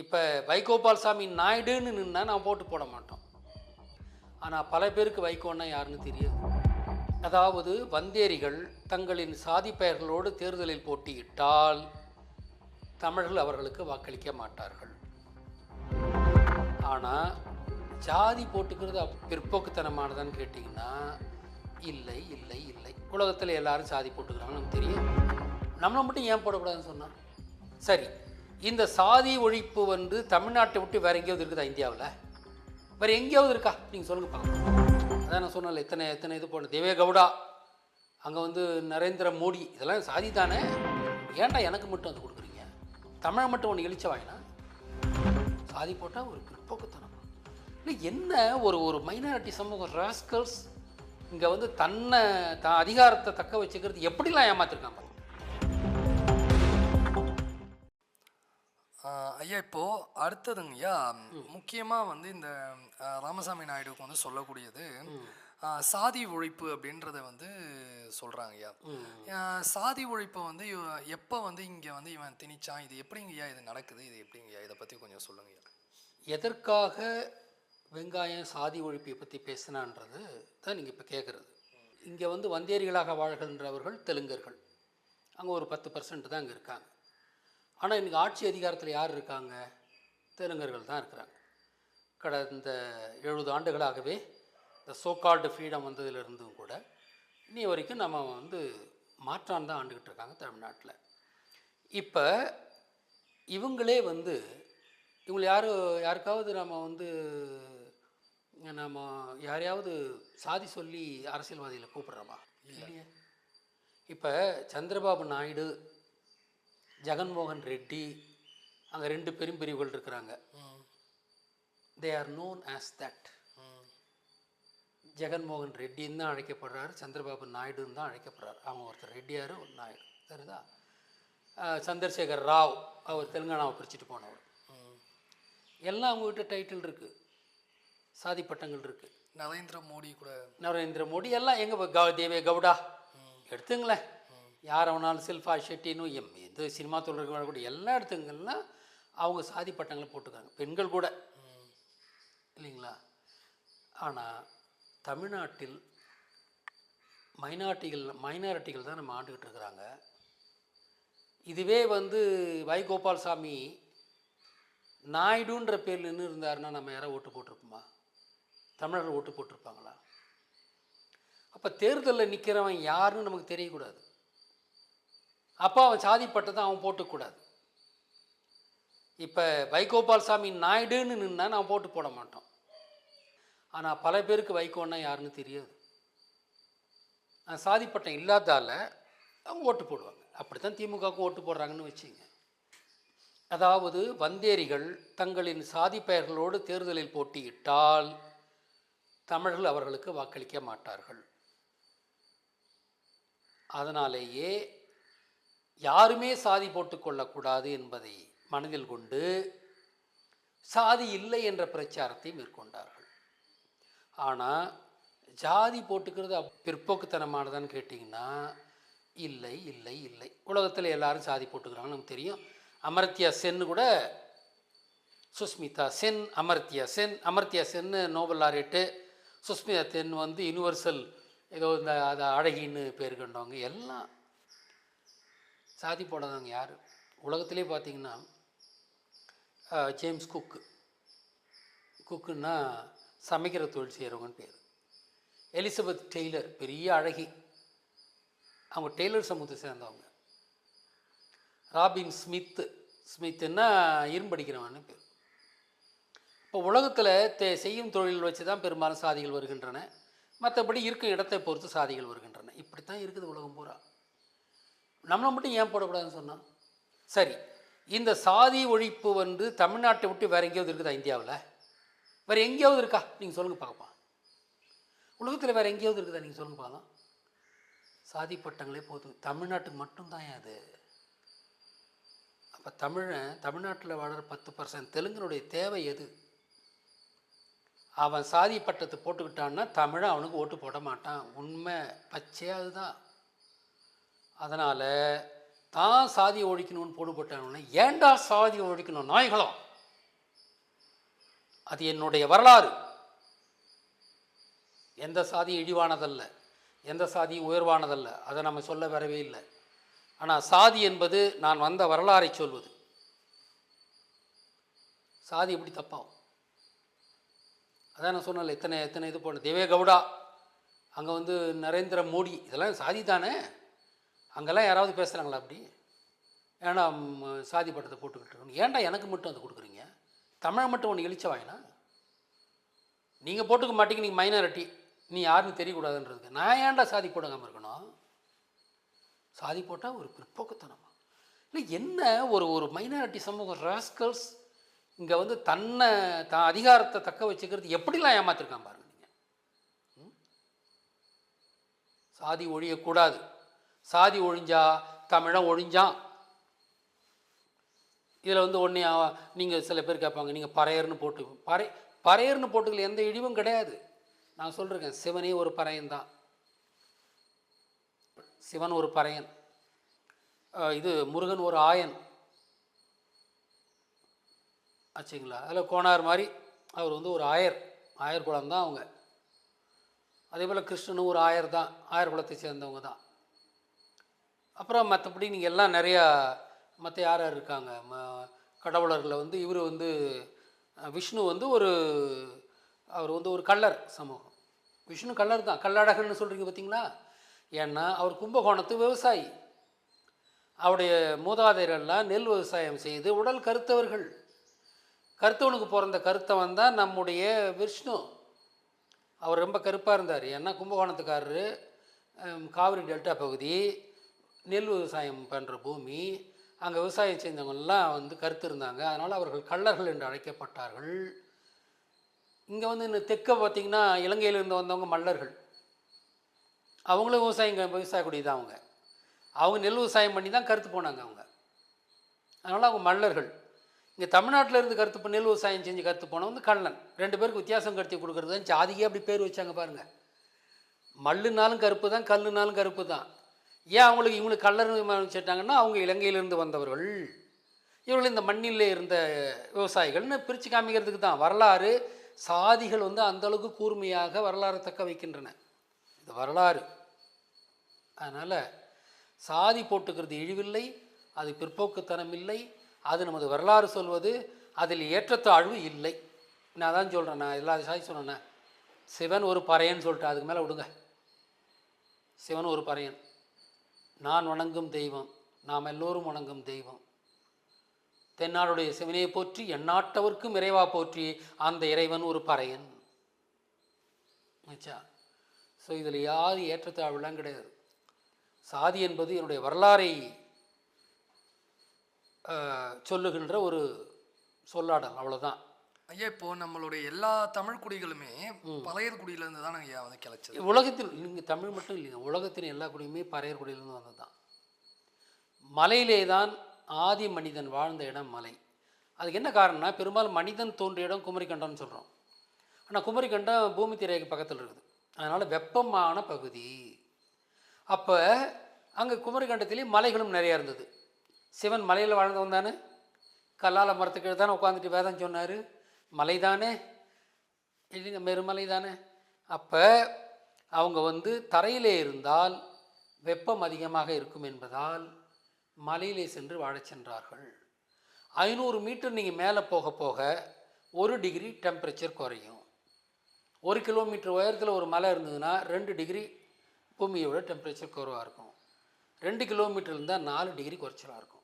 இப்போ வைகோபால் சாமி நாயுடுன்னு நின்னால் நான் போட்டு போட மாட்டோம். ஆனால் பல பேருக்கு வைகோன்னா யாருன்னு தெரியாது. அதாவது வந்தேரிகள் தங்களின் சாதி பெயர்களோடு தேர்தலில் போட்டியிட்டால் தமிழர்கள் அவர்களுக்கு வாக்களிக்க மாட்டார்கள். ஆனால் ஜாதி போட்டுக்கிறது பிற்போக்குத்தனமானதான்னு கேட்டிங்கன்னா இல்லை இல்லை இல்லை. உலகத்தில் எல்லாரும் சாதி போட்டுக்கிறாங்க நமக்கு தெரியும் நம்மளை மட்டும் ஏன் போடக்கூடாதுன்னு சொன்னால் சரி. இந்த சாதி ஒழிப்பு வந்து தமிழ்நாட்டை விட்டு வேற எங்கேயாவது இருக்குதா இந்தியாவில்? வேற எங்கேயாவது இருக்கா? நீங்கள் சொல்லுங்க பார்க்கலாம். அதான் நான் சொன்னல எத்தனை எத்தனை இது போன தேவே கவுடா அங்கே வந்து நரேந்திர மோடி இதெல்லாம் சாதி தானே? ஏன்டா எனக்கு மட்டும் வந்து கொடுக்குறீங்க? தமிழை மட்டும் ஒன்று எழுச்ச வாங்கினா சாதி போட்டால் ஒரு பிற்போக்குத்தனம். இல்லை என்ன ஒரு ஒரு மைனாரிட்டி சமூகம் ராஸ்கல்ஸ் இங்கே வந்து தன்னை தான் அதிகாரத்தை தக்க வச்சுக்கிறது எப்படிலாம் ஏமாத்திருக்காங்க? ஐயா இப்போ அடுத்ததுங்க ஐயா முக்கியமா வந்து இந்த ராமசாமி நாயுடுவுக்கு வந்து சொல்லக்கூடியது சாதி ஒழிப்பு அப்படின்றத வந்து சொல்றாங்க ஐயா. சாதி ஒழிப்பை வந்து இவ- எப்ப வந்து இங்க வந்து இவன் திணிச்சான்? இது எப்படிங்க ஐயா இது நடக்குது? இது எப்படிங்க ஐயா இதை பத்தி கொஞ்சம் சொல்லுங்க ஐயா. எதற்காக வெங்காயம் சாதி ஒழிப்பை பற்றி பேசினான்றது தான் நீங்கள் இப்போ கேட்குறது இங்கே வந்து வந்தேரிகளாக வாழ்கின்றவர்கள் தெலுங்கர்கள். அங்கே ஒரு பத்து பர்சன்ட் தான் அங்கே இருக்காங்க. ஆனால் இன்றைக்கி ஆட்சி அதிகாரத்தில் யார் இருக்காங்க? தெலுங்கர்கள் தான் இருக்கிறாங்க. கடந்த எழுபது ஆண்டுகளாகவே இந்த சோகால்டு ஃப்ரீடம் வந்ததிலிருந்தும் கூட இன்னி வரைக்கும் நம்ம வந்து மாற்றான் தான் ஆண்டுக்கிட்டு இருக்காங்க தமிழ்நாட்டில். இப்போ இவங்களே வந்து இவங்களை யாரும் யாருக்காவது நம்ம வந்து நம்ம யாரையாவது சாதி சொல்லி அரசியல்வாதிகளை கூப்பிடுறோமா? இல்லையே. இப்போ சந்திரபாபு நாயுடு ஜெகன்மோகன் ரெட்டி அங்கே ரெண்டு பெரும்பிரிவுகள் இருக்கிறாங்க. They are known as that Jaganmohan ரெட்டின்னு தான் அழைக்கப்படுறாரு சந்திரபாபு நாயுடுன்னு தான் அழைக்கப்படுறாரு. அவங்க ஒருத்தர் ரெட்டியார் ஒரு நாயுடு. சரிதா? சந்திரசேகர் ராவ் அவர் தெலுங்கானாவை பிரிச்சுட்டு போனவர். எல்லாம் அவங்ககிட்ட டைட்டில் இருக்குது சாதி பட்டங்கள் இருக்குது நரேந்திர மோடி கூட நரேந்திர மோடி எல்லாம் எங்கே தேவே கவுடா? எடுத்துங்களேன். யார் அவனாலும் சில்ஃபா ஷெட்டின்னு எம். எந்த சினிமா தொழில்கள் கூட எல்லா இடத்துங்கள்லாம் அவங்க சாதி பட்டங்களை போட்டுக்காங்க பெண்கள் கூட. இல்லைங்களா? ஆனால் தமிழ்நாட்டில் மைனாரிட்டிகள் மைனாரிட்டிகள் தான் நம்ம ஆண்டுக்கிட்டு இருக்கிறாங்க. இதுவே வந்து வைகோபால் சாமி நாயுடுன்ற பேரில் நின்று இருந்தாருன்னா நம்ம யாராவது ஓட்டு போட்டிருப்போமா? தமிழர்கள் ஓட்டு போட்டிருப்பாங்களா? அப்போ தேர்தலில் நிற்கிறவன் யாருன்னு நமக்கு தெரியக்கூடாது. அப்போ அவன் சாதிப்பட்டதை அவன் போட்டுக்கூடாது. இப்போ வைகோபால் சாமி நாயுடுன்னு நின்னா நான் போட்டு போட மாட்டோம். ஆனால் பல பேருக்கு வைகோன்னா யாருன்னு தெரியாது. நான் சாதிப்பட்டம் இல்லாதால அவங்க ஓட்டு போடுவாங்க. அப்படி தான் திமுகவுக்கு ஓட்டு போடுறாங்கன்னு வச்சுங்க. அதாவது வந்தேரிகள் தங்களின் சாதி பெயர்களோடு தேர்தலில் போட்டியிட்டால் தமிழர்கள் அவர்களுக்கு வாக்களிக்க மாட்டார்கள். அதனாலேயே யாருமே சாதி போட்டுக்கொள்ளக்கூடாது என்பதை மனதில் கொண்டு சாதி இல்லை என்ற பிரச்சாரத்தை மேற்கொண்டார்கள். ஆனால் ஜாதி போட்டுக்கிறது பிற்போக்குத்தனமானதான்னு கேட்டிங்கன்னா இல்லை இல்லை இல்லை. உலகத்தில் எல்லாரும் சாதி போட்டுக்கிறாங்கன்னு நமக்கு தெரியும். அமர்த்தியா சென்னு கூட சுஸ்மிதா சென் அமர்த்தியா சென் அமர்த்தியா சென்னு நோபல் லாரேட்டு சுஸ்மிதா சென் வந்து யுனிவர்சல் ஏதோ இந்த அது அழகின்னு பேர் கண்டவங்க எல்லாம் சாதி போடாதவங்க யார்? உலகத்திலே பார்த்தீங்கன்னா ஜேம்ஸ் குக்கு. குக்குன்னா சமைக்கிற தொழில் செய்கிறவங்கன்னு பேர். எலிசபெத் டெய்லர் பெரிய அழகி. அவங்க டெய்லர் சமூகத்தை சேர்ந்தவங்க. ராபின் ஸ்மித்து ஸ்மித்துன்னா இரும்படிக்கிறவன்னு பேர். இப்போ உலகத்தில் தே செய்யும் தொழில் வச்சு தான் பெரும்பாலும் சாதிகள் வருகின்றன. மற்றபடி இருக்கும் இடத்தை பொறுத்து சாதிகள் வருகின்றன. இப்படி தான் இருக்குது உலகம் பூரா. நம்மளை மட்டும் ஏன் போடக்கூடாதுன்னு சொன்னான்? சரி இந்த சாதி ஒழிப்பு வந்து தமிழ்நாட்டை விட்டு வேறு எங்கேயாவது இருக்குதா இந்தியாவில்? வேறு எங்கேயாவது இருக்கா? நீங்கள் சொல்லுங்கள் பார்ப்போம். உலகத்தில் வேறு எங்கேயாவது இருக்குதா? நீங்கள் சொல்லுங்க பார்க்கலாம். சாதி பட்டங்களே போதும். தமிழ்நாட்டுக்கு மட்டும்தான் அது? அப்போ தமிழன் தமிழ்நாட்டில் வாழற பத்து பர்சன்ட் தெலுங்கனுடைய தேவை எது? அவன் சாதி பட்டத்தை போட்டுக்கிட்டான்னா தமிழன் அவனுக்கு ஓட்டு போட மாட்டான். உண்மை பச்சையாக அதுதான் அதனால் தான் சாதியை ஒழிக்கணும்னு போடுபட்டவன ஏன்டா சாதியை ஒழிக்கணும் நாய்களும் அது என்னுடைய வரலாறு. எந்த சாதியும் இழிவானதல்ல எந்த சாதியும் உயர்வானதல்ல அதை நம்ம சொல்ல வரவே இல்லை. ஆனால் சாதி என்பது நான் வந்த வரலாறை சொல்வது. சாதி எப்படி தப்பாகும்? அதான் நான் சொன்னல இத்தனை எத்தனை இது போன தேவே கவுடா அங்கே வந்து நரேந்திர மோடி இதெல்லாம் சாதி தானே? அங்கெல்லாம் யாராவது பேசுகிறாங்களா அப்படி? ஏன்னா சாதி பட்டத்தை போட்டுக்கிட்டு இருக்கணும் ஏன்டா எனக்கு மட்டும் அதை கொடுக்குறீங்க? தமிழை மட்டும் ஒன்று எழுச்ச வாங்கினா நீங்கள் போட்டுக்க மாட்டீங்க நீங்கள் மைனாரிட்டி. நீ யாருன்னு தெரியக்கூடாதுன்றதுக்கு. நான் ஏன்டா சாதி போடாமல் இருக்கணும்? சாதி போட்டால் ஒரு பிற்போக்குத்தனமா? இல்லை என்ன ஒரு ஒரு மைனாரிட்டி சமூகம் ராஸ்கல்ஸ் இங்கே வந்து தன்னை தான் அதிகாரத்தை தக்க வச்சுக்கிறது எப்படிலாம் ஏமாத்திருக்கான் பாருங்க நீங்கள் சாதி ஒழியக்கூடாது. சாதி ஒழிஞ்சா தமிழன் ஒழிஞ்சான். இதில் வந்து ஒன்றே நீங்கள் சில பேர் கேட்பாங்க நீங்கள் பறையர்னு போட்டு பறை பறையர்னு போட்டுக்கல எந்த இழிவும் கிடையாது. நான் சொல்கிறேன் சிவனே ஒரு பறையன் தான். சிவன் ஒரு பறையன். இது முருகன் ஒரு ஆயன். ஆச்சுங்களா? அதில் கோனார் மாதிரி அவர் வந்து ஒரு ஆயர். ஆயர் குலம் தான் அவங்க. அதே போல் கிருஷ்ணனும் ஒரு ஆயர் தான் ஆயர் குலத்தை சேர்ந்தவங்க தான். அப்புறம் மற்றபடி நீங்கள் எல்லாம் நிறையா மற்ற யார் யார் இருக்காங்க? ம கடவுளர்களில் வந்து இவர் வந்து விஷ்ணு வந்து ஒரு அவர் வந்து ஒரு கல்லர் சமூகம். விஷ்ணு கல்லர் தான். கள்ளழகர்னு சொல்கிறீங்க பார்த்தீங்களா ஏன்னா அவர் கும்பகோணத்து விவசாயி. அவருடைய மூதாதையரெல்லாம் நெல் விவசாயம் செய்து உடல் கருத்தவர்கள். கருத்தவனுக்கு பிறந்த கருத்தவன் தான் நம்முடைய விஷ்ணு. அவர் ரொம்ப கருப்பாக இருந்தார். ஏன்னா கும்பகோணத்துக்காரரு காவிரி டெல்டா பகுதி. நெல் விவசாயம் பண்ணுற பூமி அங்கே விவசாயம் செஞ்சவங்கெல்லாம் வந்து கருத்து இருந்தாங்க அதனால் அவர்கள் கள்ளர்கள் என்று அழைக்கப்பட்டார்கள். இங்கே வந்து இந்த தெற்க பார்த்திங்கன்னா இலங்கையிலிருந்து வந்தவங்க மல்லர்கள். அவங்களும் விவசாயம் விவசாய தான் அவங்க. அவங்க நெல் விவசாயம் பண்ணி தான் கருத்து போனாங்க அவங்க. அதனால் அவங்க மல்லர்கள். இங்கே தமிழ்நாட்டில் இருந்து கருத்து நெல் விவசாயம் செஞ்சு கருத்து போனவங்க வந்து கள்ளன். ரெண்டு பேருக்கு வித்தியாசம் கருத்தி கொடுக்குறது தான். ஜாதிக்கே அப்படி பேர் வச்சாங்க பாருங்கள் மல்லுனாலும் கருப்பு தான் கல்லுனாலும் கருப்பு தான். ஏன் அவங்களுக்கு இவங்களுக்கு கல்லர் வச்சுட்டாங்கன்னா அவங்க இலங்கையிலிருந்து வந்தவர்கள். இவர்கள் இந்த மண்ணிலே இருந்த விவசாயிகள்னு பிரித்து காமிக்கிறதுக்கு தான். வரலாறு சாதிகள் வந்து அந்த அளவுக்கு கூர்மையாக வரலாறு தக்க வைக்கின்றன. இது வரலாறு. அதனால் சாதி போட்டுக்கிறது இழிவில்லை அது பிற்போக்குத்தனம் இல்லை அது நமது வரலாறு சொல்வது அதில் ஏற்றத்தாழ்வு இல்லை. நான் தான் சொல்கிறேன் நான் எல்லா சாதி சொன்னேனே. சிவன் ஒரு பறையன்னு சொல்லிட்டு அதுக்கு மேலே விடுங்க. சிவன் ஒரு பறையன். நான் வணங்கும் தெய்வம் நாம் எல்லோரும் வணங்கும் தெய்வம். தென்னாடுடைய சிவனையை போற்றி எந்நாட்டவர்க்கும் இறைவா போற்றி அந்த இறைவன் ஒரு பறையன். ஆச்சா ஸோ இதில் யாரும் ஏற்றத்தாழ்வுலாம் கிடையாது. சாதி என்பது என்னுடைய வரலாறை சொல்லுகின்ற ஒரு சொல்லாடல் அவ்வளோதான் ஐயா இப்போ நம்மளுடைய எல்லா தமிழ் குடிகளுமே பழையர் குடியில இருந்து தான் ஐயா வந்து கிளச்சது. உலகத்தில் நீங்கள் தமிழ் மட்டும் இல்லைங்க உலகத்தின் எல்லா குடியுமே பறையர் குடியிலிருந்து வந்தது தான் மலையிலே தான் ஆதி மனிதன் வாழ்ந்த இடம் மலை. அதுக்கு என்ன காரணம்னா பெரும்பாலும் மனிதன் தோன்றிய இடம் குமரிக்கண்டம்னு சொல்கிறோம் ஆனால் குமரிக்கண்டம் பூமி திரைக்கு பக்கத்தில் இருக்குது. அதனால் வெப்பமான பகுதி. அப்போ அங்கே குமரிக்கண்டத்திலே மலைகளும் நிறையா இருந்தது. சிவன் மலையில் வாழ்ந்தவன் தானே. கல்லால மரத்துக்கு தானே உட்காந்துட்டு வேதம் சொன்னார். மலை தானே இல்லைங்க மெருமலை தானே அப்போ அவங்க வந்து தரையிலே இருந்தால் வெப்பம் அதிகமாக இருக்கும் என்பதால் மலையிலே சென்று வாழச் சென்றார்கள். ஐநூறு மீட்டர் நீங்கள் மேலே போக போக ஒரு டிகிரி டெம்பரேச்சர் குறையும். ஒரு கிலோமீட்டர் உயரத்தில் ஒரு மலை இருந்ததுன்னா ரெண்டு டிகிரி பூமியோட டெம்பரேச்சர் குறைவாக இருக்கும். ரெண்டு கிலோமீட்டர் இருந்தால் நாலு டிகிரி குறைச்சலாக இருக்கும்.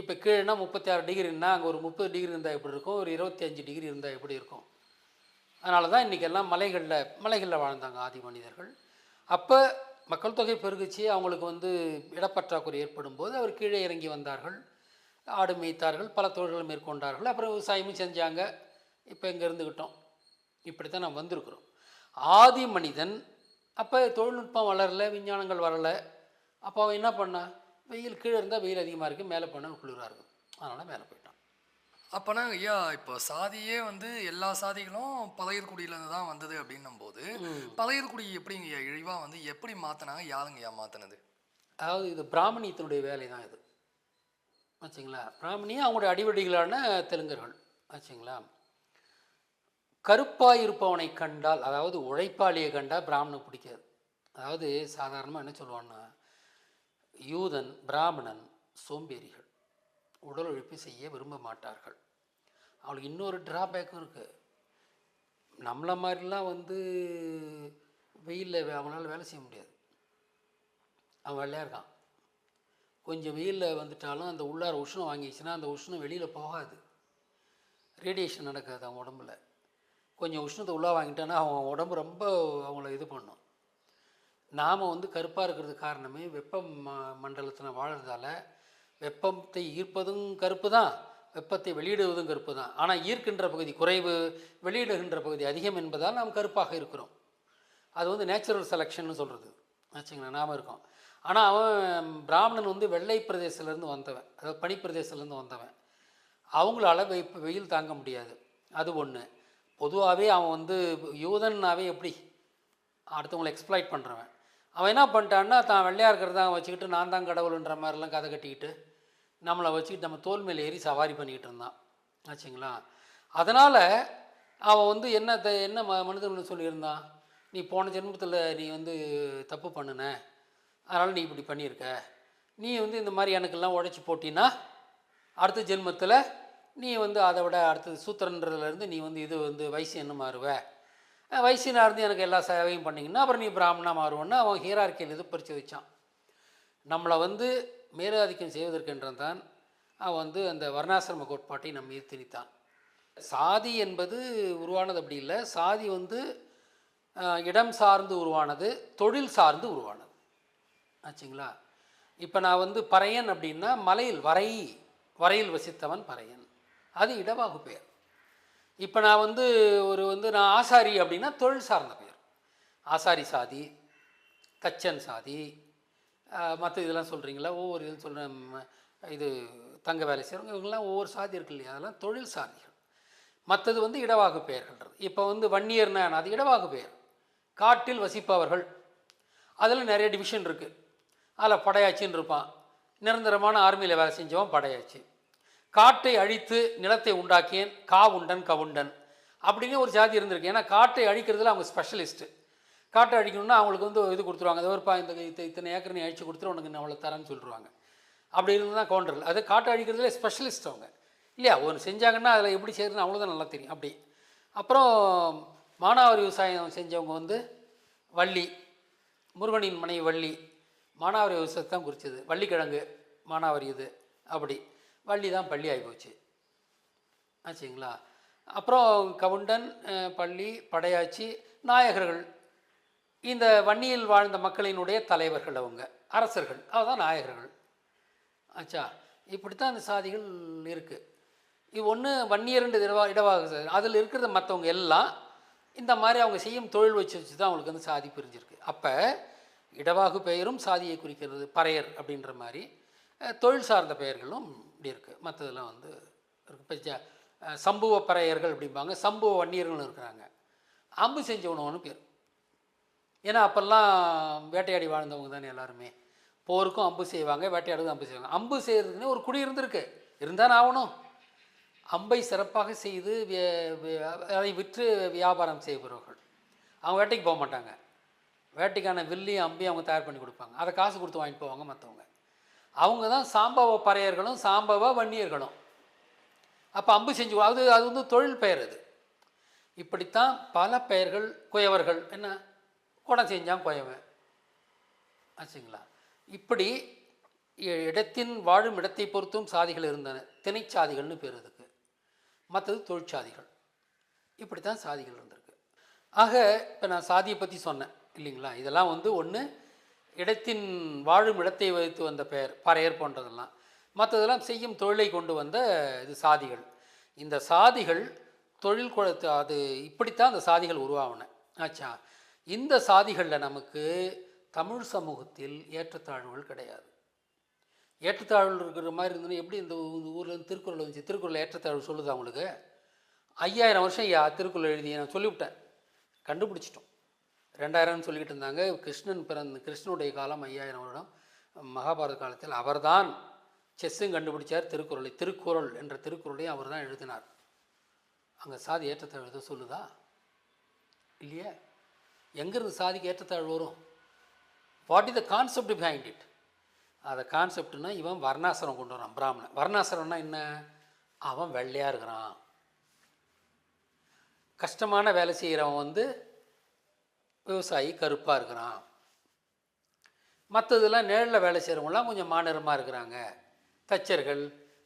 இப்போ கீழேனா முப்பத்தி ஆறு டிகிரின்னா அங்கே ஒரு முப்பது டிகிரி இருந்தால் எப்படி இருக்கும்? ஒரு இருபத்தி அஞ்சு டிகிரி இருந்தால் எப்படி இருக்கும்? அதனால தான் இன்றைக்கி எல்லாம் மலைகளில் மலைகளில் வாழ்ந்தாங்க ஆதி மனிதர்கள். அப்போ மக்கள் தொகை பெருகுச்சு அவங்களுக்கு வந்து இடப்பற்றாக்குறை ஏற்படும் போது அவர் கீழே இறங்கி வந்தார்கள். ஆடு மேய்த்தார்கள் பல தொழில்களை மேற்கொண்டார்கள். அப்புறம் விவசாயமும் செஞ்சாங்க. இப்போ இங்கே இருந்துக்கிட்டோம் இப்படி தான் நம்ம வந்திருக்கிறோம். ஆதி மனிதன் அப்போ தொழில்நுட்பம் வளரல விஞ்ஞானங்கள் வரலை அப்போ அவன் என்ன பண்ணான்? வெயில் கீழே இருந்தால் வெயில் அதிகமாக இருக்குது மேலே போனால் குளிராக இருக்கும். அதனால் மேலே போயிட்டான் அப்போனா ஐயா இப்போ சாதியே வந்து எல்லா சாதிகளும் பழையர் குடியிலேருந்து தான் வந்தது அப்படின்னும் போது பழையர் குடி எப்படிங்க ஐயா இழிவாக வந்து எப்படி மாற்றினாங்க யாருங்க ஐயா மாற்றினது அதாவது இது பிராமணியத்தினுடைய வேலை தான் இது. ஆச்சுங்களா? பிராமணியும் அவங்களுடைய அடிவடிகளான தெலுங்கர்கள். ஆச்சுங்களா? கருப்பாக இருப்பவனை கண்டால் அதாவது உழைப்பாளியை கண்டால் பிராமணனுக்கு பிடிக்காது. அதாவது சாதாரணமாக என்ன சொல்லுவான்னா யூதன் பிராமணன் சோம்பேறிகள். உடல் உழைப்பு செய்ய விரும்ப மாட்டார்கள். அவளுக்கு இன்னொரு டிராபேக்கும் இருக்குது நம்மளை மாதிரிலாம் வந்து வெயிலில் அவனால் வேலை செய்ய முடியாது. அவன் வெள்ளையாக இருக்கான். கொஞ்சம் வெயிலில் வந்துட்டாலும் அந்த உள்ளார உஷ்ணம் வாங்கிச்சுன்னா அந்த உஷ்ணம் வெளியில் போகாது. ரேடியேஷன் நடக்காது அவன் உடம்புல. கொஞ்சம் உஷ்ணத்தை உள்ளே வாங்கிட்டான்னா அவன் உடம்பு ரொம்ப அவங்கள இது பண்ணும். நாம் வந்து கருப்பாக இருக்கிறதுக்கு காரணமே வெப்ப ம மண்டலத்தில் வாழறதால வெப்பத்தை ஈர்ப்பதும் கருப்பு தான் வெப்பத்தை வெளியிடுவதும் கருப்பு தான் ஆனால் ஈர்க்கின்ற பகுதி குறைவு வெளியிடுகின்ற பகுதி அதிகம் என்பதால் நாம் கருப்பாக இருக்கிறோம். அது வந்து நேச்சுரல் செலெக்ஷன்னு சொல்கிறது ஆச்சுங்களா நாம் இருக்கோம். ஆனால் அவன் பிராமணன் வந்து வெள்ளை பிரதேசத்துலேருந்து வந்தவன். அதாவது பனிப்பிரதேசத்துலேருந்து வந்தவன். அவங்களால வெ- வெயில் தாங்க முடியாது. அது ஒன்று பொதுவாகவே அவன் வந்து யூதன்னாவே எப்படி? அடுத்தவங்களை எக்ஸ்ப்ளாய்ட் பண்ணுறவன் அவன் என்ன பண்ணிட்டான்னா தான் வெள்ளையாக இருக்கிறத வச்சுக்கிட்டு நான் தான் கடவுளுன்ற மாதிரிலாம் கதை கட்டிக்கிட்டு நம்மளை வச்சுக்கிட்டு நம்ம தோல் மேலே ஏறி சவாரி பண்ணிக்கிட்டு இருந்தான். ஆச்சுங்களா? அதனால் அவன் வந்து என்ன த என்ன ம மனிதன் சொல்லியிருந்தான்? நீ போன ஜென்மத்தில் நீ வந்து தப்பு பண்ணுன. அதனால் நீ இப்படி பண்ணியிருக்க. நீ வந்து இந்த மாதிரி எனக்கெல்லாம் உழைச்சி போட்டின்னா அடுத்த ஜென்மத்தில் நீ வந்து அதை விட அடுத்தது சூத்திரன்றதுலேருந்து நீ வந்து இது வந்து வயசு என்ன மாறுவ. அஹ் இருந்து எனக்கு எல்லா சேவையும் பண்ணிங்கன்னா அப்புறம் நீ பிராமணா மாறுவோன்னு அவன் ஹீரார்க்கியில் இது பறித்து வச்சான். நம்மளை வந்து மேலாதிக்கம் செய்வதற்கென்றதான் அவன் வந்து அந்த வர்ணாசிரம கோட்பாட்டை நம்ம மீது திணித்தான் சாதி என்பது உருவானது அப்படி இல்லை. சாதி வந்து இடம் சார்ந்து உருவானது தொழில் சார்ந்து உருவானது. ஆச்சுங்களா? இப்போ நான் வந்து பறையன் அப்படின்னா மலையில் வரை வரையில் வசித்தவன் பறையன். அது இடவாகு பெயர். இப்போ நான் வந்து ஒரு வந்து நான் ஆசாரி அப்படின்னா தொழில் சார்ந்த பெயர். ஆசாரி சாதி தச்சன் சாதி மற்ற இதெல்லாம் சொல்கிறீங்களா ஒவ்வொரு இது சொல்கிறேன் இது தங்க வேலை செய்கிறவங்க இவங்கெல்லாம் ஒவ்வொரு சாதி இருக்கு இல்லையா? அதெல்லாம் தொழில் சாதிகள். மற்றது வந்து இடவாகு பெயர்கள்ன்றது. இப்போ வந்து வன்னியர்னா அது இடவாகு பெயர். காட்டில் வசிப்பவர்கள். அதில் நிறைய டிவிஷன் இருக்குது அதில் படையாச்சின்னு இருப்பான். நிரந்தரமான ஆர்மியில் வேலை செஞ்சவன் படையாச்சி. காட்டை அழித்து நிலத்தை உண்டாக்கியேன். கா உண்டன் கவுண்டன் அப்படின்னு ஒரு ஜாதி இருந்திருக்கு. ஏன்னா காட்டை அழிக்கிறதுல அவங்க ஸ்பெஷலிஸ்ட்டு காட்டை அழிக்கணும்னா அவங்களுக்கு வந்து இது கொடுத்துருவாங்க. அது ஒருப்பா இந்த இத்தனை ஏக்கர் நீ அழிச்சு கொடுத்துரு உனக்கு நான் அவ்வளோ தரேன்னு சொல்லிடுவாங்க அப்படி இருந்து தான் கவுண்டர்கள் அது காட்டை அழிக்கிறதுல ஸ்பெஷலிஸ்ட் அவங்க. இல்லையா? ஒன்று செஞ்சாங்கன்னா அதில் எப்படி செய்யறதுன்னு அவ்வளோதான் நல்லா தெரியும். அப்படி. அப்புறம் மானாவாரி விவசாயம் செஞ்சவங்க வந்து வள்ளி. முருகனின் மனைவி வள்ளி. மானாவாரி விவசாயத்தை தான் குறித்தது வள்ளிக்கிழங்கு மானாவாரி இது. அப்படி. வள்ளி தான் பள்ளி ஆகி போச்சு ஆச்சுங்களா? அப்புறம் கவுண்டன் பள்ளி படையாச்சி நாயகர்கள். இந்த வன்னியில் வாழ்ந்த மக்களினுடைய தலைவர்கள் அவங்க அரசர்கள். அதுதான் நாயகர்கள். ஆச்சா? இப்படித்தான் அந்த சாதிகள் இருக்குது இது ஒன்று வன்னியர்ன்ற இடவா இடவாக அதில் இருக்கிறது மற்றவங்க எல்லாம் இந்த மாதிரி அவங்க செய்யும் தொழில் வச்சு வச்சு தான் அவங்களுக்கு வந்து சாதி பிரிஞ்சிருக்கு. அப்போ இடவாகு பெயரும் சாதியை குறிக்கிறது பறையர் அப்படின்ற மாதிரி தொழில் சார்ந்த பெயர்களும் இப்படி இருக்குது மற்றதெல்லாம் வந்து இருக்குது இப்போ ஜ- சம்புவ பறையர்கள் அப்படிம்பாங்க. சம்புவ வன்னியர்களும் இருக்கிறாங்க. அம்பு செஞ்சவனவனு பேர். ஏன்னா அப்போல்லாம் வேட்டையாடி வாழ்ந்தவங்க தானே எல்லாருமே. போருக்கும் அம்பு செய்வாங்க வேட்டையாடுக்கும் அம்பு செய்வாங்க. அம்பு செய்கிறதுக்குன்னு ஒரு குடி இருந்திருக்கு. இருந்தால் ஆகணும். அம்பை சிறப்பாக செய்து அதை விற்று வியாபாரம் செய்பவர்கள். அவங்க வேட்டைக்கு போக மாட்டாங்க. வேட்டைக்கான வில்லையும் அம்பையும் அவங்க தயார் பண்ணி கொடுப்பாங்க. அதை காசு கொடுத்து வாங்கிட்டு போவாங்க மற்றவங்க அவங்க தான் சாம்பவ பறையர்களும் சாம்பவ வன்னியர்களும். அப்போ அம்பு செஞ்சு அது அது வந்து தொழில் பெயர் அது. இப்படித்தான் பல பெயர்கள் குயவர்கள் என்ன? குடம் செஞ்சான் குயவன். ஆச்சுங்களா? இப்படி இடத்தின் வாழும் இடத்தை பொறுத்தும் சாதிகள் இருந்தன. திணைச்சாதிகள்னு பேர் அதுக்கு. மற்றது தொழிற்சாதிகள். இப்படி தான் சாதிகள் இருந்திருக்கு. ஆக இப்போ நான் சாதியை பற்றி சொன்னேன் இல்லைங்களா? இதெல்லாம் வந்து ஒன்று இடத்தின் வாழும் இடத்தை வைத்து வந்த பெயர் பறையர் போன்றதெல்லாம். மற்றதெல்லாம் செய்யும் தொழிலை கொண்டு வந்த இது சாதிகள். இந்த சாதிகள் தொழில் குளத்து அது இப்படித்தான் அந்த சாதிகள் உருவாகின ஆச்சா இந்த சாதிகளில் நமக்கு தமிழ் சமூகத்தில் ஏற்றத்தாழ்வுகள் கிடையாது. ஏற்றத்தாழ்வுகள் இருக்கிற மாதிரி இருந்ததுன்னா எப்படி இந்த ஊரில் இருந்து திருக்குறள் வந்துச்சு? திருக்குறள் ஏற்றத்தாழ்வு சொல்லுது அவங்களுக்கு ஐயாயிரம் வருஷம் ஐயா திருக்குறள் எழுதி நான் சொல்லிவிட்டேன். கண்டுபிடிச்சிட்டோம். ரெண்டாயிரம்னு சொல்லிக்கிட்டு இருந்தாங்க. கிருஷ்ணன் பிறந்த கிருஷ்ணனுடைய காலம் ஐயாயிரம் வருடம். மகாபாரத காலத்தில் அவர்தான் செஸ்ஸும் கண்டுபிடிச்சார் திருக்குறளை திருக்குறள் என்ற திருக்குறளையும் அவர் தான் எழுதினார். அங்கே சாதி ஏற்றத்தாழ்வு எதுவும் சொல்லுதா? இல்லையே? எங்கேருந்து சாதிக்கு ஏற்றத்தாழ்வு வரும்? What is the concept behind it அதை கான்செப்ட்னா இவன் வர்ணாசிரம் கொண்டு வரான் பிராமணன். வர்ணாசிரம்னா என்ன? அவன் வெள்ளையாக இருக்கிறான். கஷ்டமான வேலை செய்கிறவன் வந்து விவசாயி கருப்பாக இருக்கிறான். மற்றதெல்லாம் நிழலில் வேலை செய்கிறவங்களாம் கொஞ்சம் மாநிறமாக இருக்கிறாங்க. தச்சர்கள்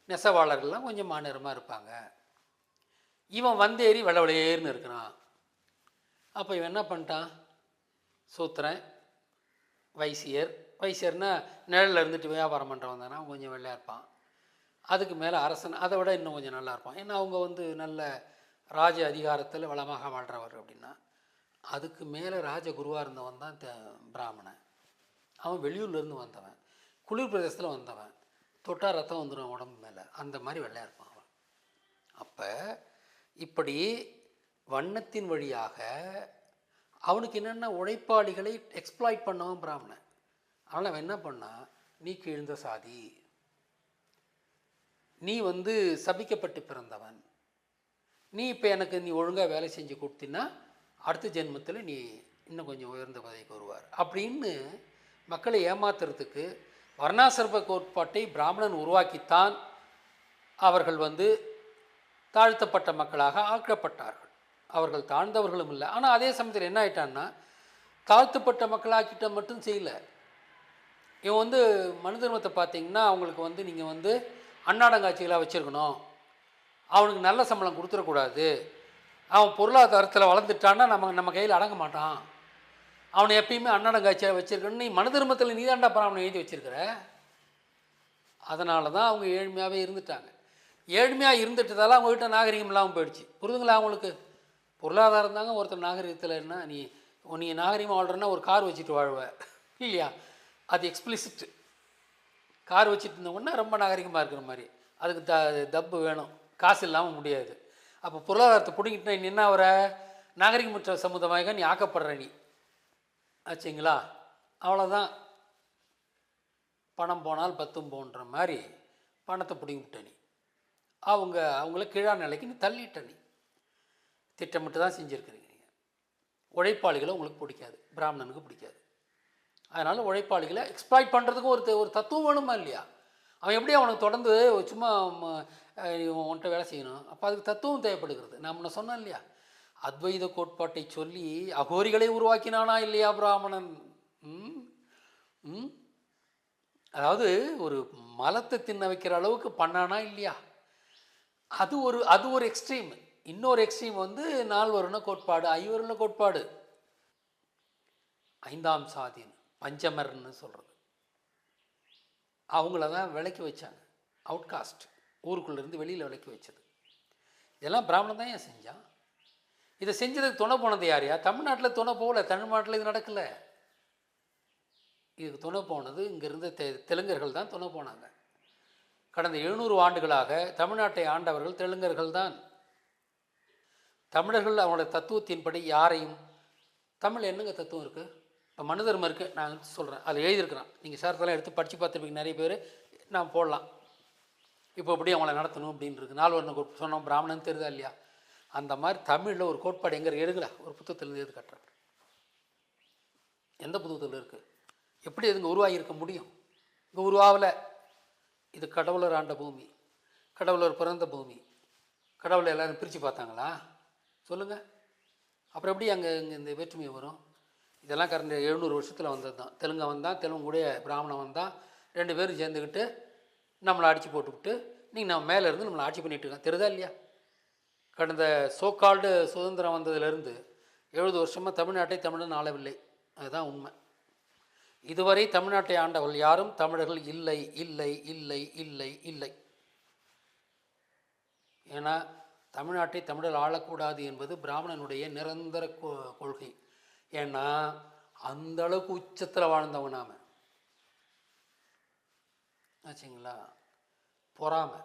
நெசவாளர்கள்லாம் கொஞ்சம் மாநிறமாக இருப்பாங்க. இவன் வந்தேறி வெள்ளவெளேர்னு இருக்கிறான். அப்போ இவன் என்ன பண்ணிட்டான்? சூத்திரன் வைசியர். வைசியர்னா நிழலில் இருந்துட்டு வியாபாரம் பண்ணுறவன் தானே அவன் கொஞ்சம் வெள்ளையாக இருப்பான். அதுக்கு மேலே அரசன் அதை விட இன்னும் கொஞ்சம் நல்லா இருப்பான். ஏன்னா அவங்க வந்து நல்ல ராஜ அதிகாரத்தில் வளமாக வாழ்கிறவர் அப்படின்னா. அதுக்கு மேலே ராஜகுருவாக இருந்தவன் தான் பிராமணன். அவன் வெளியூர்லேருந்து வந்தவன். குளிர் பிரதேசத்தில் வந்தவன். தொட்டா ரத்தம் வந்துடும் உடம்பு மேலே. அந்த மாதிரி வெள்ளையாக இருப்பான் அவன். அப்போ இப்படி வண்ணத்தின் வழியாக அவனுக்கு என்னென்ன உழைப்பாளிகளை எக்ஸ்ப்ளாய்ட் பண்ணவன் பிராமணன். அதனால் அவன் என்ன பண்ணான் நீ கீழ்ந்த சாதி. நீ வந்து சபிக்கப்பட்டு பிறந்தவன். நீ இப்போ எனக்கு நீ ஒழுங்காக வேலை செஞ்சு கொடுத்தினா அடுத்த ஜென்மத்தில் நீ இன்னும் கொஞ்சம் உயர்ந்த பதவிக்கு வருவார். அப்படின்னு மக்களை ஏமாத்துறதுக்கு வர்ணாசிரம கோட்பாட்டை பிராமணன் உருவாக்கித்தான் அவர்கள் வந்து தாழ்த்தப்பட்ட மக்களாக ஆக்கப்பட்டார்கள். அவர்கள் தாழ்ந்தவர்களும் இல்லை. ஆனால் அதே சமயத்தில் என்ன ஆயிட்டான்னா தாழ்த்தப்பட்ட மக்களாக்கிட்ட மட்டும் செய்யலை. இவன் வந்து மனு தர்மத்தை பார்த்தீங்கன்னா அவங்களுக்கு வந்து நீங்கள் வந்து அன்னாடங்காட்சிகளாக வச்சுருக்கணும். அவனுக்கு நல்ல சம்பளம் கொடுத்துடக்கூடாது. அவன் பொருளாதாரத்தில் வளர்ந்துட்டான்னா நம்ம நம்ம கையில் அடங்க மாட்டான். அவனை எப்பயுமே அன்னடங்காட்சியாக வச்சுருக்கணும். நீ மன தர்மத்தில் நீ அப்புறம் அவனை எழுதி வச்சிருக்கிற. அதனால தான் அவங்க ஏழ்மையாகவே இருந்துட்டாங்க. ஏழ்மையாக இருந்துட்டதால அவங்ககிட்ட நாகரிகம் இல்லாமல் போயிடுச்சு. புரிதுங்களா அவங்களுக்கு பொருளாதாரம் தாங்க ஒருத்தர் நாகரிகத்தில் என்ன நீ நீ நாகரிகமாக வாழ்கிறேன்னா ஒரு கார் வச்சுட்டு வாழ்வ. இல்லையா? அது எக்ஸ்பிளிசிட் கார் வச்சுட்டு இருந்தவொடனே ரொம்ப நாகரிகமாக இருக்கிற மாதிரி. அதுக்கு த தப்பு வேணும். காசு இல்லாமல் முடியாது. அப்போ பொருளாதாரத்தை பிடிங்கிட்டு நீ என்ன ஆகிற நாகரிகமற்ற சமுதாயமாக நீ ஆக்கப்படுற நீ. ஆச்சுங்களா? அவ்வளோதான் பணம் போனால் பத்தும் போன்ற மாதிரி பணத்தை பிடிங்கிட்ட நீ. அவங்க அவங்கள கீழா நிலைக்கு நீ தள்ளிட்ட நீ. திட்டமிட்டு தான் செஞ்சுருக்கிறீங்க நீங்கள் உழைப்பாளிகளை உங்களுக்கு பிடிக்காது. பிராமணனுக்கு பிடிக்காது. அதனால் உழைப்பாளிகளை எக்ஸ்ப்ளாய்ட் பண்ணுறதுக்கு ஒரு ஒரு தத்துவம் வேணுமா இல்லையா? அவன் எப்படி அவனுக்கு தொடர்ந்து சும்மா இவன் உன்கிட்ட வேலை செய்யணும். அப்போ அதுக்கு தத்துவம் தேவைப்படுகிறது. நான் முன்ன சொன்னேன் இல்லையா? அத்வைத கோட்பாட்டை சொல்லி அகோரிகளை உருவாக்கினானா இல்லையா பிராமணன்? ம்? ம்? அதாவது ஒரு மலத்தை தின்ன வைக்கிற அளவுக்கு பண்ணானா இல்லையா? அது ஒரு அது ஒரு எக்ஸ்ட்ரீம் இன்னொரு எக்ஸ்ட்ரீம் வந்து நால்வருண கோட்பாடு ஐவருண கோட்பாடு. ஐந்தாம் சாதின்னு பஞ்சமர்னு சொல்கிறது அவங்கள தான் விலைக்கு வச்சாங்க. அவுட்காஸ்ட் ஊருக்குள்ளேருந்து வெளியில் விளக்கி வச்சது. இதெல்லாம் பிராமணன் தான் ஏன் செஞ்சான்? இதை செஞ்சதுக்கு துணை போனது யாரையா தமிழ்நாட்டில் துணை போகல தமிழ்நாட்டில் இது நடக்கலை. இதுக்கு துணை போனது இங்கேருந்து தெ தெலுங்கர்கள் தான் துணை போனாங்க. கடந்த எழுநூறு ஆண்டுகளாக தமிழ்நாட்டை ஆண்டவர்கள் தெலுங்கர்கள் தான். தமிழர்கள் அவங்களோட தத்துவத்தின்படி யாரையும் தமிழ் என்னங்க தத்துவம் இருக்குது இப்போ மனு தர்மம் இருக்குது நான் சொல்கிறேன் அதில் எழுதியிருக்கிறான். நீங்கள் சாரத்தெல்லாம் எடுத்து படித்து பார்த்துருப்பீங்க நிறைய பேர். நான் போடலாம். இப்போ எப்படி அவங்கள நடத்தணும் அப்படின்னு இருக்குது நால்வர்ண சொன்னோம் பிராமணன் தெரியுதா இல்லையா? அந்த மாதிரி தமிழில் ஒரு கோட்பாடு எங்கே எடுங்களா ஒரு புத்தகத்தில் எழுதி கட்டுறேன் எந்த புத்தகத்தில் இருக்குது எப்படி இதுங்க உருவாகி இருக்க முடியும்? இங்கே உருவாகலை. இது கடவுளர் ஆண்ட பூமி. கடவுளர் பிறந்த பூமி. கடவுளை எல்லோரும் பிரித்து பார்த்தாங்களா? சொல்லுங்கள் அப்புறம் எப்படி அங்கே இங்கே இந்த வேற்றுமை வரும்? இதெல்லாம் கடந்த எழுநூறு வருஷத்தில் வந்தது தான் தெலுங்க வந்தான் தெலுங்குடைய பிராமணன் வந்தான் ரெண்டு பேரும் சேர்ந்துக்கிட்டு நம்மளை அடித்து போட்டுவிட்டு நீங்கள் நம்ம மேலே இருந்து நம்மளை ஆட்சி பண்ணிகிட்டு இருக்கோம் தெரியுதா இல்லையா? கடந்த சோக்கால்டு சுதந்திரம் வந்ததுலேருந்து எழுபது வருஷமாக தமிழ்நாட்டை தமிழன் ஆளவில்லை. அதுதான் உண்மை. இதுவரை தமிழ்நாட்டை ஆண்டவர்கள் யாரும் தமிழர்கள் இல்லை இல்லை இல்லை இல்லை இல்லை. ஏன்னா தமிழ்நாட்டை தமிழர் ஆளக்கூடாது என்பது பிராமணனுடைய நிரந்தர கொ- கொள்கை. ஏன்னா அந்த அளவுக்கு உச்சத்தில் வாழ்ந்தவன் நாம். ஆச்சுங்களா? பொறாமை.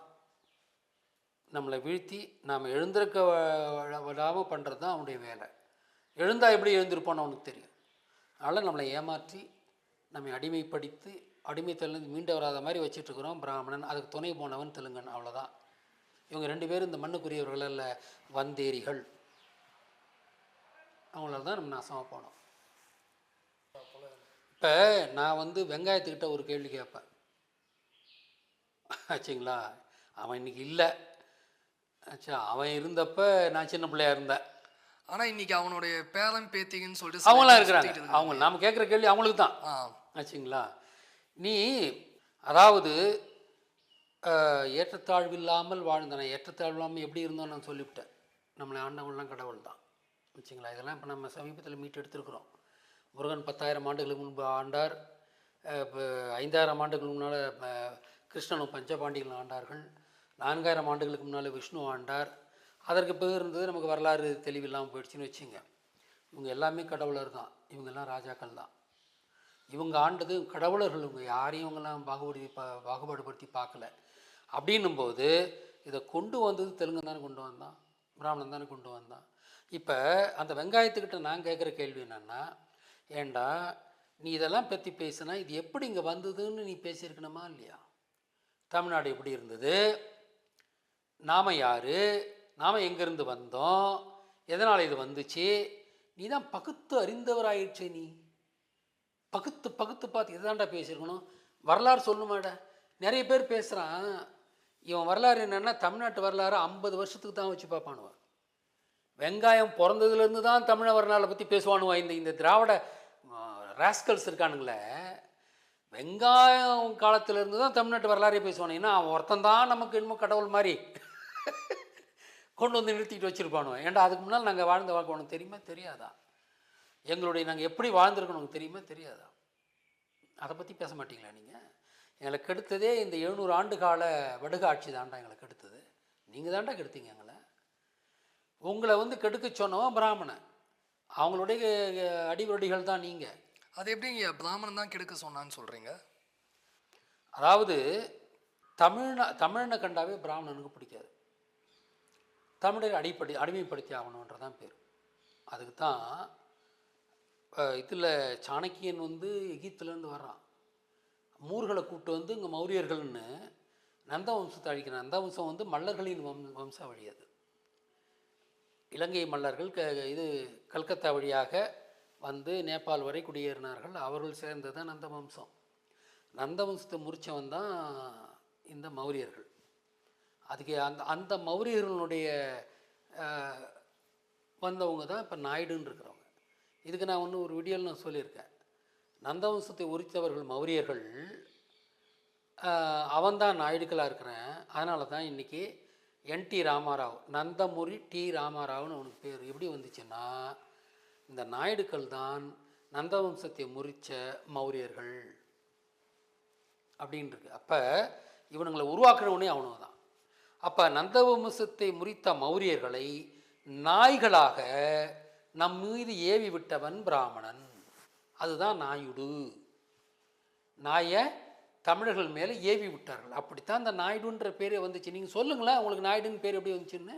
நம்மளை வீழ்த்தி நாம் எழுந்திருக்க விடாமல் பண்ணுறது தான் அவனுடைய வேலை. எழுந்தால் எப்படி எழுந்திருப்போன்னு அவனுக்கு தெரியும். அதனால் நம்மளை ஏமாற்றி நம்மை அடிமைப்படுத்தி அடிமைத்தலேருந்து மீண்டு வராத மாதிரி வச்சிட்ருக்குறோம் பிராமணன். அதுக்கு துணை போனவன் தெலுங்கன் அவ்வளோதான் இவங்க ரெண்டு பேரும் இந்த மண்ணுக்குரியவர்கள் அல்ல வந்தேரிகள். அவங்களால தான் நம்ம நாசமாக போனோம். இப்போ நான் வந்து வெங்காயத்துக்கிட்ட ஒரு கேள்வி கேட்பேன். ஆச்சுங்களா? அவன் இன்னைக்கு இல்லை. ஆச்சா அவன் இருந்தப்ப நான் சின்ன பிள்ளையா இருந்தேன். ஆனா இன்னைக்கு அவனுடைய பேரன் பேத்திங்கன்னு சொல்லிட்டு சில அவங்களாம் இருக்கிறாங்க. அவங்க நாம் கேட்குற கேள்வி அவங்களுக்கு தான். ஆச்சுங்களா? நீ அதாவது ஏற்றத்தாழ்வு இல்லாமல் வாழ்ந்தன. ஏற்றத்தாழ்வு இல்லாமல் எப்படி இருந்தோம் நான் சொல்லிவிட்டேன். நம்மளை ஆண்டவங்களாம் கடவுள் தான். வச்சுங்களா இதெல்லாம் இப்போ நம்ம சமீபத்தில் மீட்டு எடுத்திருக்கிறோம். முருகன் பத்தாயிரம் ஆண்டுகளுக்கு முன்பு ஆண்டார். இப்போ ஐந்தாயிரம் ஆண்டுகளுக்கு முன்னால் கிருஷ்ணனும் பஞ்சபாண்டிகளும் ஆண்டார்கள். நான்காயிரம் ஆண்டுகளுக்கு முன்னால் விஷ்ணு ஆண்டார். அதற்கு பிறகு இருந்தது நமக்கு வரலாறு தெளிவில்லாமல் போயிடுச்சுன்னு வச்சுங்க. இவங்க எல்லாமே கடவுளர் தான். இவங்கெல்லாம் ராஜாக்கள் தான். இவங்க ஆண்டது கடவுளர்கள். இவங்க யாரையும் இவங்கெல்லாம் பாகுபடுத்தி பா பாகுபாடுபடுத்தி பார்க்கல. அப்படின்னும்போது இதை கொண்டு வந்தது தெலுங்கு தானே கொண்டு வந்தான். பிராமணன் தானே கொண்டு வந்தான். இப்போ அந்த வெங்காயத்துக்கிட்ட நான் கேட்குற கேள்வி என்னென்னா ஏண்டா நீ இதெல்லாம் பற்றி பேசுனா இது எப்படி இங்கே வந்ததுன்னு நீ பேசியிருக்கணுமா இல்லையா? தமிழ்நாடு எப்படி இருந்தது? நாம் யார்? நாம் எங்கேருந்து வந்தோம்? எதனால் இது வந்துச்சு? நீ தான் பகுத்து அறிந்தவராயிடுச்சு நீ. பகுத்து பகுத்து பார்த்து இதாண்டா பேசியிருக்கணும்? வரலாறு சொல்லுமாடா நிறைய பேர் பேசுகிறான் இவன் வரலாறு என்னென்னா தமிழ்நாட்டு வரலாறு ஐம்பது வருஷத்துக்கு தான் வச்சு பார்ப்பானுவான் வெங்காயம் பிறந்ததுலேருந்து தான் தமிழ வரலாறை பற்றி பேசுவானுவா. இந்த இந்த திராவிட ராஸ்கல்ஸ் இருக்கானுங்களே. வெங்காயம் காலத்திலேருந்து தான் தமிழ்நாட்டு வரலாறே பேசுவானு. ஏன்னா அவன் ஒருத்தன் தான் நமக்கு இன்னமும் கடவுள் மாதிரி கொண்டு வந்து நிறுத்திட்டு வச்சுருப்பானு. ஏன்டா அதுக்கு முன்னால் நாங்கள் வாழ்ந்த வாழ்க்கை உனக்கு தெரியுமா? தெரியாதா? எங்களுடைய நாங்கள் எப்படி வாழ்ந்துருக்கணும் தெரியுமா? தெரியாதா? அதை பற்றி பேச மாட்டிங்களா நீங்கள் எங்களை கெடுத்ததே இந்த எழுநூறு ஆண்டு கால வடுகாட்சி தாண்டா எங்களை கெடுத்தது. நீங்கள் தாண்டா கெடுத்தீங்க எங்களை. உங்களை வந்து கெடுக்க சொன்னவன் பிராமணன். அவங்களுடைய அஹ், அடிவருடிகள் தான் நீங்கள் அது எப்படிங்க பிராமணன் தான் கெடுக்க சொன்னான்னு சொல்கிறீங்க அதாவது தமிழ்னா தமிழனை கண்டாவே பிராமணனுக்கு பிடிக்காது. தமிழரை அடிப்படை அடிமைப்படுத்தி ஆகணுன்றதான் பேர். அதுக்கு தான் இதில் சாணக்கியன் வந்து எகிப்துலேருந்து வர்றான். மூர்களை கூப்பிட்டு வந்து இங்கே மௌரியர்கள்னு. நந்த வம்சத்தை அழிக்கிறான். நந்த வம்சம் வந்து மல்லர்களின் வம் வம்சாவழி அது. இலங்கை மல்லர்கள் க இது கல்கத்தா வழியாக வந்து நேபாள் வரை குடியேறினார்கள். அவர்கள் சேர்ந்தது தான் நந்த வம்சம் நந்த வம்சத்தை முறிச்சவன் தான் இந்த மௌரியர்கள். அதுக்கு அந்த அந்த மௌரியர்களுடைய வந்தவங்க தான் இப்போ நாயுடுன்னு இருக்கிறவங்க. இதுக்கு நான் ஒன்று ஒரு வீடியோவில் நான் சொல்லியிருக்கேன். நந்தவம்சத்தை உரித்தவர்கள் மௌரியர்கள் அவன்தான் நாயுடுக்களாக இருக்கிறேன். அதனால தான் இன்றைக்கி N T Ramarao Nandamuri T ராமாராவ்னு அவனுக்கு பேர். எப்படி வந்துச்சுன்னா இந்த நாயுடுக்கள் தான் நந்தவம்சத்தை முறித்த மௌரியர்கள் அப்படின்னு இருக்கு அப்போ இவனுங்களை உருவாக்குறவனே அவனுங்க தான் அப்போ நந்தவம்சத்தை முறித்த மௌரியர்களை நாய்களாக நம் மீது ஏவி விட்டவன் பிராமணன். அதுதான் நாயுடு. நாயை தமிழர்கள் மேலே ஏவி விட்டார்கள். அப்படித்தான் அந்த நாயுடுன்ற பேரே வந்துச்சு. நீங்கள் சொல்லுங்களேன் உங்களுக்கு நாயுடுன்னு பேர் எப்படி வந்துச்சுன்னு?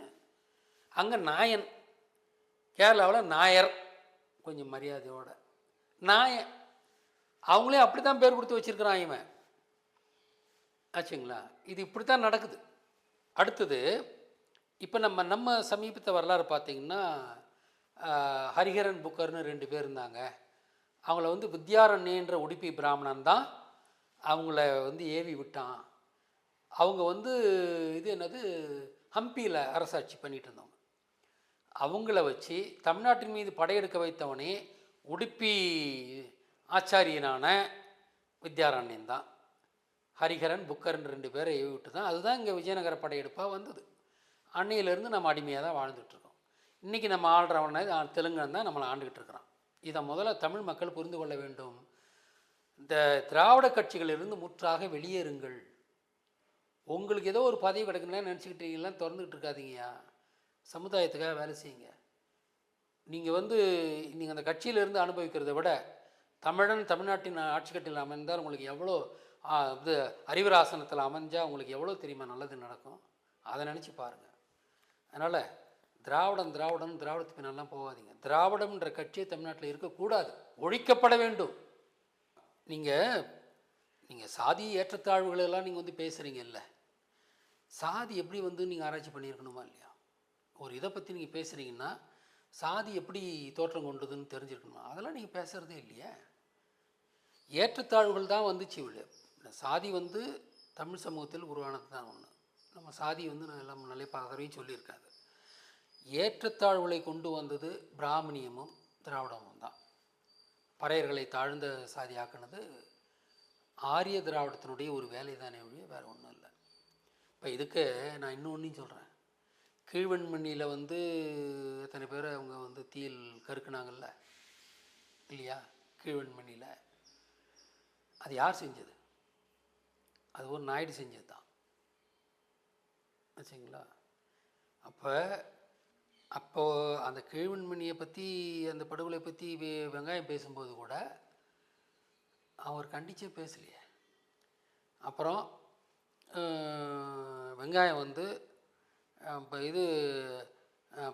அங்கே நாயன். கேரளாவில் நாயர். கொஞ்சம் மரியாதையோட. நான் அவங்களே அப்படி தான் பேர் கொடுத்து வச்சிருக்கிறான் இவன். ஆச்சுங்களா? இது இப்படி தான் நடக்குது. அடுத்தது இப்போ நம்ம நம்ம சமீபத்த வரலாறு பார்த்திங்கன்னா ஹரிஹரன் புக்கர்னு ரெண்டு பேர் இருந்தாங்க. அவங்கள வந்து வித்யாரண்யன்ற உடுப்பி பிராமணன் தான் அவங்கள வந்து ஏவி விட்டான். அவங்க வந்து இது என்னது ஹம்பியில் அரசாட்சி பண்ணிகிட்டு இருந்தவங்க. அவங்கள வச்சு தமிழ்நாட்டின் மீது படையெடுக்க வைத்தவனே உடுப்பி ஆச்சாரியனான வித்யாரண்யன் தான். ஹரிஹரன் புக்கர்னு ரெண்டு பேரை விட்டு தான் அதுதான் இங்கே விஜயநகர படையெடுப்பாக வந்தது. அன்னையிலேருந்து நம்ம அடிமையாக தான் வாழ்ந்துட்டுருக்கோம் இன்றைக்கி நம்ம ஆள்றவன தெலுங்கன் தான் நம்மளை ஆண்டுகிட்டு இருக்கிறான். இதை முதல்ல தமிழ் மக்கள் புரிந்து கொள்ள வேண்டும். இந்த திராவிட கட்சிகளிலிருந்து முற்றாக வெளியேறுங்கள். உங்களுக்கு ஏதோ ஒரு பதவி கிடைக்கணும்னா நினச்சிக்கிட்டீங்களா திறந்துக்கிட்டு இருக்காதீங்கயா சமுதாயத்துக்காக வேலை செய்யுங்க. நீங்கள் வந்து நீங்கள் அந்த கட்சியிலிருந்து அனுபவிக்கிறத விட தமிழன் தமிழ்நாட்டின் ஆட்சிக்கட்டில் அமைந்தால் உங்களுக்கு எவ்வளோ இது அறிவராசனத்தில் அமைஞ்சால் உங்களுக்கு எவ்வளோ தெரியுமா நல்லது நடக்கும்? அதை நினச்சி பாருங்கள் அதனால் திராவிடம் திராவிடம் திராவிடத்து பின்னாலாம் போகாதீங்க. திராவிடம்ன்ற கட்சி தமிழ்நாட்டில் இருக்கக்கூடாது. ஒழிக்கப்பட வேண்டும். நீங்கள் நீங்கள் சாதி ஏற்றத்தாழ்வுகளெல்லாம் நீங்கள் வந்து பேசுகிறீங்கல்ல சாதி எப்படி வந்து நீங்கள் ஆராய்ச்சி பண்ணியிருக்கணுமா இல்லையா? ஒரு இதை பற்றி நீங்கள் பேசுகிறீங்கன்னா சாதி எப்படி தோற்றம் கொண்டதுன்னு தெரிஞ்சிருக்கணுமா? அதெல்லாம் நீங்கள் பேசுகிறதே இல்லையே. ஏற்றத்தாழ்வுகள் தான் வந்துச்சு இவ்வளோ இந்த சாதி வந்து தமிழ் சமூகத்தில் உருவானது தான் ஒன்று நம்ம சாதி வந்து நான் எல்லாம் நல்ல பதவியும் சொல்லியிருக்காது ஏற்றத்தாழ்வுகளை கொண்டு வந்தது பிராமணியமும் திராவிடமும் தான். பறையர்களை தாழ்ந்த சாதியாக்குனது ஆரிய திராவிடத்தினுடைய ஒரு வேலை தானே ஒழிய வேறு ஒன்றும் இல்லை. இப்போ இதுக்கு நான் இன்னொன்றையும் சொல்கிறேன் கீழ்வெண்மணியில் வந்து எத்தனை பேர் அவங்க வந்து தீயில் கருக்குனாங்கல்ல? இல்லையா? கீழ்வெண்மணியில் அது யார் செஞ்சது? அது ஒரு நாயுடு செஞ்சது தான் வச்சுங்களா அப்போ அப்போது அந்த கீழ்வெண்மணியை பற்றி அந்த படுகொலை பற்றி வெ- வெங்காயம் பேசும்போது கூட அவர் கண்டிச்சே பேசலையே. அப்புறம் வெங்காயம் வந்து இப்போ இது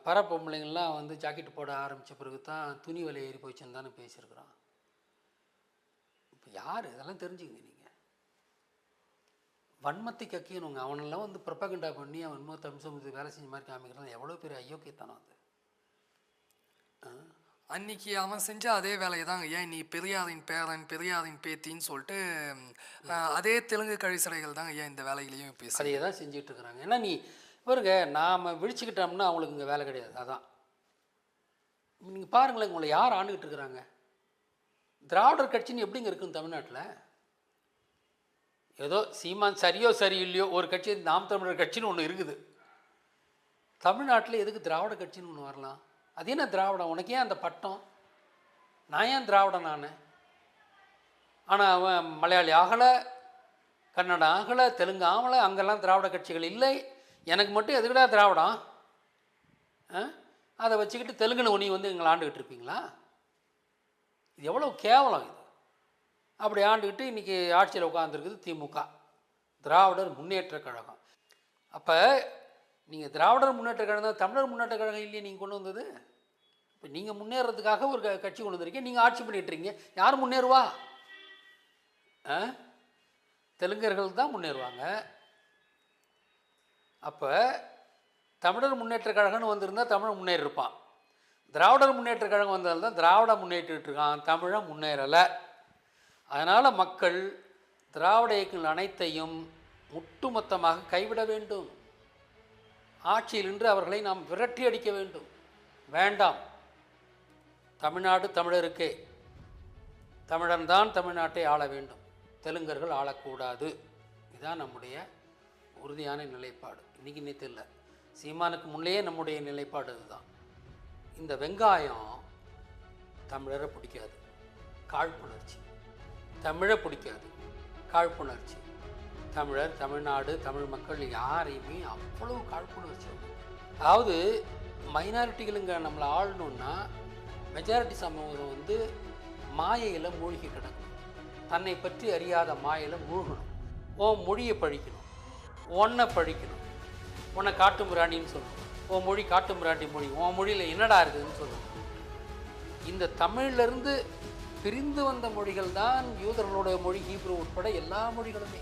பர பொம்பளைங்கள்லாம் வந்து ஜாக்கெட் போட ஆரம்பித்த பிறகு தான் துணி விலை ஏறி போச்சுன்னு தானே பேசியிருக்கிறான் இப்போ யார்? இதெல்லாம் தெரிஞ்சுக்கங்க நீங்கள் வன்மத்தை கக்கியனுங்க அவனெல்லாம் வந்து ப்ரொபகண்டா பண்ணி அவன் இன்னும் தமிழ் சமூகத்துக்கு வேலை செஞ்ச மாதிரி காமிக்கிறான். எவ்வளோ பெரிய அயோக்கியத்தனம் அது. அன்னைக்கு அவன் செஞ்ச அதே வேலையை தான் ஐயா நீ பெரியாரின் பேரன் பெரியாரின் பேத்தின்னு சொல்லிட்டு அதே தெலுங்கு கழிசடைகள் தான் ஐயா இந்த வேலையிலையும் பேச அதையே தான் செஞ்சுட்டு இருக்கிறாங்க. ஏன்னா நீ பாருங்க நாம் விழிச்சுக்கிட்டோம்னா அவங்களுக்கு இங்கே வேலை கிடையாது. அதான். நீங்கள் பாருங்களேன் உங்களை யார் ஆண்டுகிட்டு இருக்கிறாங்க? திராவிடர் கட்சின்னு எப்படிங்க இருக்குன்னு தமிழ்நாட்டில்? ஏதோ சீமான் சரியோ சரியில்லையோ ஒரு கட்சி நாம் தமிழர் கட்சின்னு ஒன்று இருக்குது. தமிழ்நாட்டில் எதுக்கு திராவிட கட்சின்னு ஒன்று வரலாம்? அது என்ன திராவிடம்? உனக்கு ஏன் அந்த பட்டம்? நான் ஏன் திராவிடம் நான்? ஆனால் அவன் மலையாளி ஆகலை கன்னடம் ஆகலை தெலுங்கு ஆகலை அங்கெல்லாம் திராவிட கட்சிகள் இல்லை. எனக்கு மட்டும் எதுக்கடா திராவிடம்? ஆ? அதை வச்சுக்கிட்டு தெலுங்குல நீ வந்து எங்களை ஆண்டுகிட்டு இருப்பீங்களா? இது எவ்வளோ கேவலம் இது. அப்படி ஆண்டுக்கிட்டு இன்றைக்கி ஆட்சியில் உட்காந்துருக்குது திமுக. திராவிடர் முன்னேற்ற கழகம். அப்போ நீங்கள் திராவிடர் முன்னேற்ற கழகம் தான் தமிழர் முன்னேற்ற கழகம் இல்லையே நீங்கள் கொண்டு வந்தது? இப்போ நீங்கள் முன்னேறதுக்காக ஒரு க- கட்சி கொண்டு வந்திருக்கீங்க. நீங்கள் ஆட்சி பண்ணிட்டு இருக்கீங்க. யார் முன்னேறுவா? ஆ? தெலுங்கர்கள் தான் முன்னேறுவாங்க. அப்போ தமிழர் முன்னேற்ற கழகம்னு வந்திருந்தால் தமிழ் முன்னேறிருப்பான் திராவிடர் முன்னேற்ற கழகம் வந்ததால் தான் திராவிட முன்னேற்றிட்டுருக்கான் தமிழை முன்னேறலை. அதனால் மக்கள் திராவிட இயக்கங்கள் அனைத்தையும் ஒட்டுமொத்தமாக கைவிட வேண்டும். ஆட்சியில் நின்று அவர்களை நாம் விரட்டி அடிக்க வேண்டும். வேண்டாம். தமிழ்நாடு தமிழருக்கே. தமிழன் தான் தமிழ்நாட்டை ஆள வேண்டும். தெலுங்கர்கள் ஆளக்கூடாது. இதுதான் நம்முடைய உறுதியான நிலைப்பாடு. இன்னைக்கு நேற்று இல்லை சீமானுக்கு முன்னே நம்முடைய நிலைப்பாடு அதுதான். இந்த வெங்காயம் தமிழரை பிடிக்காது. காழ்ப்புணர்ச்சி. தமிழை பிடிக்காது. காழ்ப்புணர்ச்சி. தமிழர் தமிழ்நாடு தமிழ் மக்கள் யாரையுமே அவ்வளவு காழ்ப்புணர்ச்சி அதாவது மைனாரிட்டிகளுங்க நம்மளை ஆளணும்னா மெஜாரிட்டி சமூகம் வந்து மாயையில் மூழ்கி கிடக்கும் தன்னை பற்றி அறியாத மாயையில் மூழ்கணும். ஓ மொழியை பழிக்கணும். உன்னை பழிக்கணும் உன்னை காட்டு மிராண்டின்னு சொல்லணும் உன் மொழி காட்டு மிராண்டி மொழி. உன் மொழியில் என்னடா இருக்குதுன்னு சொல்லணும் இந்த தமிழ்லேருந்து பிரிந்து வந்த மொழிகள் தான் யூதர்களுடைய மொழி ஹீப்ரு உட்பட எல்லா மொழிகளுமே.